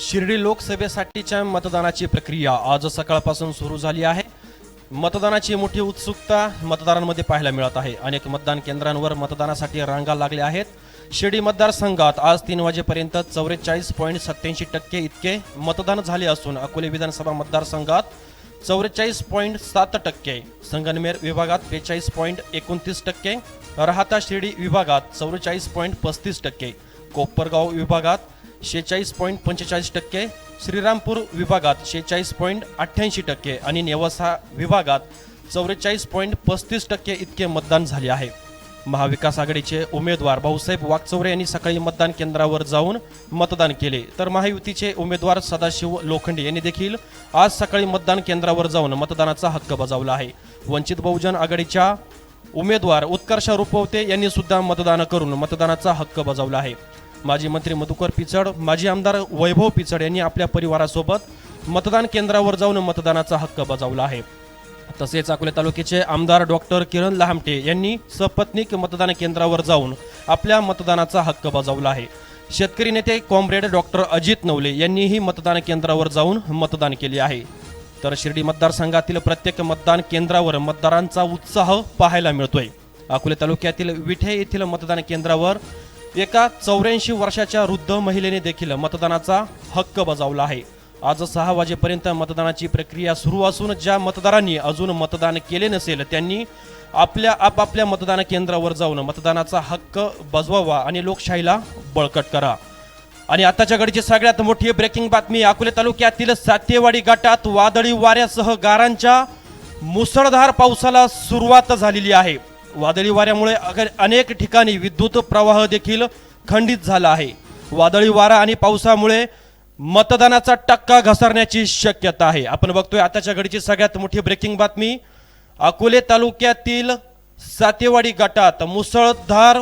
शिर्डी लोकसभेसाठीच्या मतदानाची प्रक्रिया आज सकाळपासून सुरू झाली आहे. मतदानाची मोठी उत्सुकता मतदारांमध्ये पाहायला मिळत आहे. अनेक मतदान केंद्रांवर मतदानासाठी रांगा लागल्या आहेत. शिर्डी मतदारसंघात आज तीन वाजेपर्यंत चौवेचाळीस पॉईंट सत्याऐंशी टक्के इतके मतदान झाले असून अकोले विधानसभा मतदारसंघात चौवेचाळीस पॉईंट सात टक्के संगनमेर विभागात बेचाळीस पॉईंट एकोणतीस टक्के राहता शिर्डी विभागात चौवेचाळीस पॉईंट पस्तीस टक्के कोपरगाव विभागात शेचाळीस पॉईंट पंचेचाळीस टक्के श्रीरामपूर विभागात शेहेचाळीस पॉईंट अठ्ठ्याऐंशी टक्के आणि नेवासा विभागात चौवेचाळीस पॉईंट पस्तीस टक्के इतके मतदान झाले आहे. महाविकास आघाडीचे उमेदवार भाऊसाहेब वागचौरे यांनी सकाळी मतदान केंद्रावर जाऊन मतदान केले. तर महायुतीचे उमेदवार सदाशिव लोखंडे यांनी देखील आज सकाळी मतदान केंद्रावर जाऊन मतदानाचा हक्क बजावला आहे. वंचित बहुजन आघाडीच्या उमेदवार उत्कर्ष रुपवते यांनी सुद्धा मतदान करून मतदानाचा हक्क बजावला आहे. माजी मंत्री मधुकर पिचड माजी आमदार वैभव पिचड यांनी आपल्या परिवारासोबत मतदान केंद्रावर जाऊन मतदानाचा हक्क बजावला आहे. तसेच अकोले तालुक्याचे आमदार डॉक्टर किरण लहामटे यांनी सपत्नीक मतदान केंद्रावर जाऊन आपल्या मतदानाचा हक्क बजावला आहे. शेतकरी नेते कॉम्रेड डॉक्टर अजित नवले यांनीही मतदान केंद्रावर जाऊन मतदान केले आहे. तर शिर्डी मतदारसंघातील प्रत्येक मतदान केंद्रावर मतदारांचा उत्साह पाहायला मिळतोय. अकोले तालुक्यातील विठे येथील मतदान केंद्रावर एका चौऱ्याऐंशी वर्षाच्या वृद्ध महिलेने देखील मतदानाचा हक्क बजावला आहे. आज सहा वाजेपर्यंत मतदानाची प्रक्रिया सुरू असून ज्या मतदारांनी अजून मतदान केले नसेल त्यांनी आपल्या आपापल्या मतदान केंद्रावर जाऊन मतदानाचा हक्क बजवावा आणि लोकशाहीला बळकट करा. आणि आताच्या घडीची सगळ्यात मोठी ब्रेकिंग बातमी अकोले तालुक्यातील सातेवाडी गटात वादळी वाऱ्यासह गारांच्या मुसळधार पावसाला सुरुवात झालेली आहे. वादळी वाऱ्यामुळे अनेक ठिकाणी विद्युत प्रवाह देखील खंडित झाला आहे. वादळी वारा आणि पावसामुळे मतदानाचा टक्का घसरण्याची शक्यता आहे. आपण बघतोय आताच्या घडीची सगळ्यात मोठी ब्रेकिंग बातमी. अकोले तालुक्यातील सातेवाडी गटात मुसळधार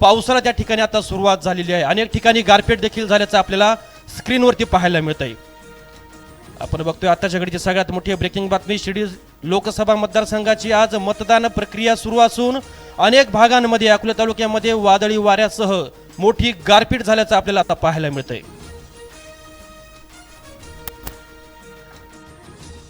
पावसाला त्या ठिकाणी आता सुरुवात झालेली आहे. अनेक ठिकाणी गारपीट देखील झाल्याचं आपल्याला स्क्रीनवरती पाहायला मिळत आहे आपण बघतोय आताच्या घडीची सगळ्यात मोठी ब्रेकिंग बातमी. शिडी लोकसभा मतदारसंघाची आज मतदान प्रक्रिया सुरू असून अनेक भागांमध्ये अकोले तालुक्यामध्ये वादळी वाऱ्यासह मोठी गारपीट झाल्याचं आपल्याला आता पाहायला मिळतंय.